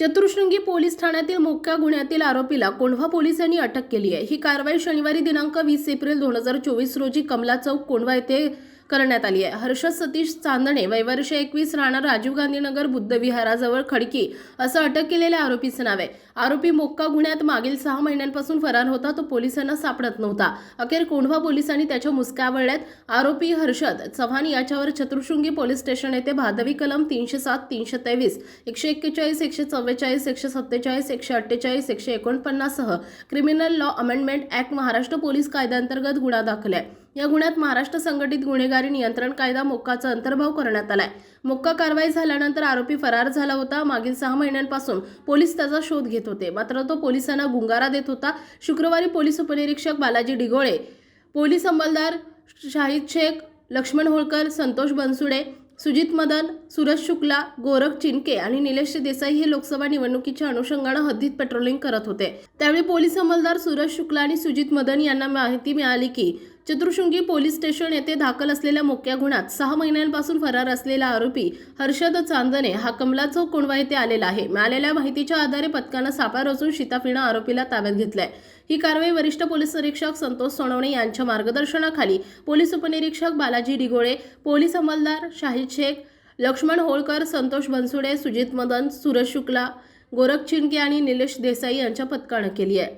चतुर्शृंगी police ठाण्यातील मुख्य गुन्ह्यातील आरोपीला कोंढवा पोलिसांनी अटक केली आहे. ही कारवाई शनिवारी दिनांक वीस एप्रिल दोन हजार चोवीस रोजी कमला चौक कोंढवा येथे करण्यात आली आहे. हर्षद सतीश चांदणे वैवर्ष एकवीस राहणार राजीव गांधीनगर बुद्धविहाराजवळ बुद्ध विहाराजवळ खडकी असं अटक केलेल्या आरोपीचं नाव आहे. आरोपी मोक्का गुन्ह्यात मागील सहा महिन्यांपासून फरार होता तो पोलिसांना सापडत नव्हता. अखेर कोंढवा पोलिसांनी त्याच्या मुसक्या आरोपी हर्षद चव्हाण याच्यावर चतुर्शृंगी पोलीस स्टेशन येथे भादवी कलम तीनशे सात तीनशे तेवीस एकशे एक्केचाळीस एकशे चव्वेचाळीस एकशे सत्तेचाळीस एकशे अठ्ठेचाळीस एकशे एकोणपन्नाससह criminal law amendment act Maharashtra police कायद्याअंतर्गत गुन्हा दाखल आहे. या गुन्ह्यात महाराष्ट्र संघटित गुन्हेगारी नियंत्रण कायदा मोक्काचा अंतर्भाव करण्यात आलाय. मोक्का कारवाई झाल्यानंतर आरोपी फरार झाला होता. मागील सहा महिन्यांपासून पोलीस त्याचा शोध घेत होते. मात्र तो पोलिसांना गुंगारा देत होता. शुक्रवारी पोलीस उपनिरीक्षक बालाजी डिगोळे पोलीस अंमलदार शाहिद शेख लक्ष्मण होळकर संतोष बनसुडे सुजित मदन सुरज शुक्ला गोरख चिनके आणि निलेश देसाई हे लोकसभा निवडणुकीच्या अनुषंगानं हद्दीत पेट्रोलिंग करत होते. त्यावेळी पोलीस अंमलदार सुरज शुक्ला आणि सुजित मदन यांना माहिती मिळाली की चतुर्शृंगी पोलीस स्टेशन येथे दाखल असलेल्या मोक्या गुन्ह्यात सहा महिन्यांपासून फरार असलेला आरोपी हर्षद चांदणे हा कमला चौक कोंडवा येथे आलेला आहे. मिळालेल्या माहितीच्या आधारे पथकानं सापळा रचून शिताफिणं आरोपीला ताब्यात घेतलाय. ही कारवाई वरिष्ठ पोलीस निरीक्षक संतोष सोनवणे यांच्या मार्गदर्शनाखाली पोलीस उपनिरीक्षक बालाजी डिगोळे पोलीस अंमलदार शाहिद शेख लक्ष्मण होळकर संतोष बनसुडे सुजित मदन सुरज शुक्ला गोरख चिंके आणि निलेश देसाई यांच्या पथकानं केली आहे.